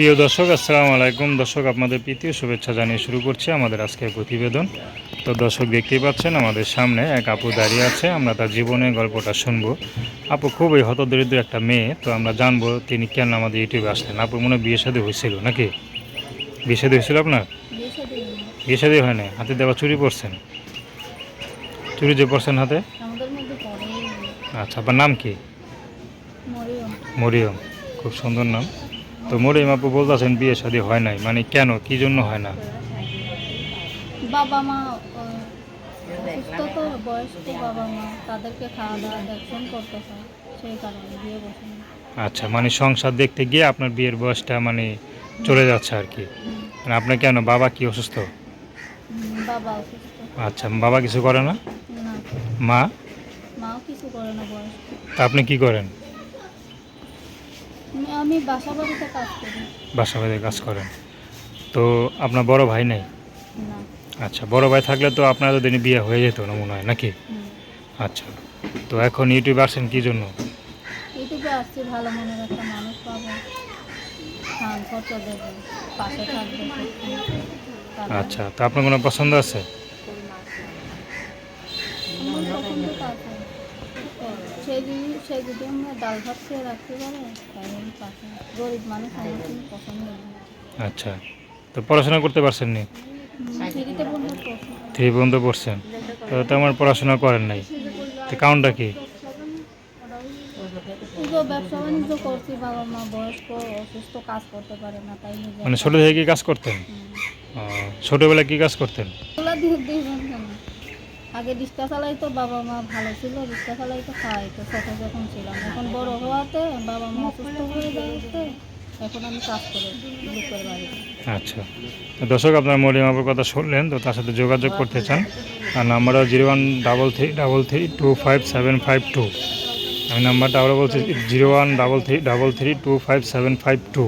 প্রিয় দর্শক আসসালামু আলাইকুম। দর্শক আপনাদের প্রীতীয় শুভেচ্ছা জানিয়ে শুরু করছি আমাদের আজকের প্রতিবেদন। তো দর্শক দেখতেই পাচ্ছেন আমাদের সামনে এক আপু দাঁড়িয়ে আছে। আমরা তার জীবনের গল্পটা শুনব। আপু খুবই হতদরিদ্র একটা মেয়ে তো আমরা জানব তিনি কেন আমাদের ইউটিউবে আসলেন। আপু মনে হয় বিয়ে শাদী হয়েছিল নাকি? বিয়ে শাদী হয়েছিল আপনার? বিয়ে হয়নি। হয় না হাতে দেওয়া চুরি পড়ছেন চুরি যে পড়ছেন হাতে? আচ্ছা আপনার নাম কি? মরিয়ম। খুব সুন্দর নাম। তো মরিয়ম আপু বলতেছেন বিয়ে শাদী হয় নাই। মানে কেন? কি জন্য হয় না? বাবা মা ও, অসুস্থ তো বয়স্ক বাবা মা তাদেরকে খাওয়া দাওয়া দেখছেন করতে হয় সেই কারণে বিয়ে বসেন। আচ্ছা মানে সংসার দেখতে গিয়ে আপনার বিয়ের বয়সটা মানে চলে যাচ্ছে আর কি। মানে আপনার কেন? বাবা কি অসুস্থ? বাবা অসুস্থ। আচ্ছা বাবা কিছু করে না? না। মা? মাও কিছু করে না বয়স্ক তা আপনি কি করেন? আমি- বাসা বাড়িতে কাজ করি। বাসা বাড়িতে কাজ করেন। তো আপনার বড় ভাই নেই? আচ্ছা বড় ভাই থাকলে তো আপনার তো দিনে বিয়ে হয়ে যেত না মনে হয় নাকি? আচ্ছা তো এখন ইউটিউবে আসছেন কী জন্য? ইউটিউবে আসছি ভালো মনের একটা মানুষ পাবো। পাশে থাকবে আচ্ছা তো আপনার কোনো পছন্দ আছে আমার পছন্দ তো আছে। সে যদি সে যদি আমরা ডাল ভাত খেয়ে রাখতে পারে তাহলে পাশে গরিব মানুষ আমার কোনো পছন্দ নেই আচ্ছা। তো পড়াশোনা করতে পারছেন নি? থ্রি পর্যন্ত পড়ছেন? তো তেমন পড়াশোনা করেন নাই। তো কারণটা কি? এই ব্যবসা বাণিজ্য করছি বাবা মা বয়স্ক অসুস্থ কাজ করতে পারে না তাই মানে ছোটো থেকে কি কাজ করতেন? ছোটোবেলায় কি কাজ করতেন? আগে রিক্সা চালাই তো বাবা মা ভালো ছিল, রিক্সা খাই তো ছোট যখন ছিলাম। এখন বড় হওয়াতে বাবা মা অসুস্থ হয়ে যাচ্ছে এখন আমি কাজ করি লোকের বাড়িতে আচ্ছা। দর্শক, আপনার মরিমাপুর কথা শুনলেন, তো তার সাথে যোগাযোগ করতে চান আর নাম্বারটা zero one double three double three two five seven five two আমি নাম্বারটা আবারও বলছি zero one double three double three two five seven five two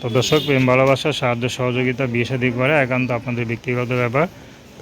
তো দর্শক, প্রেম ভালোবাসা, সাহায্য, সহযোগিতা, বিয়ে শাদী করে একান্ত আপনাদের ব্যক্তিগত ব্যাপার।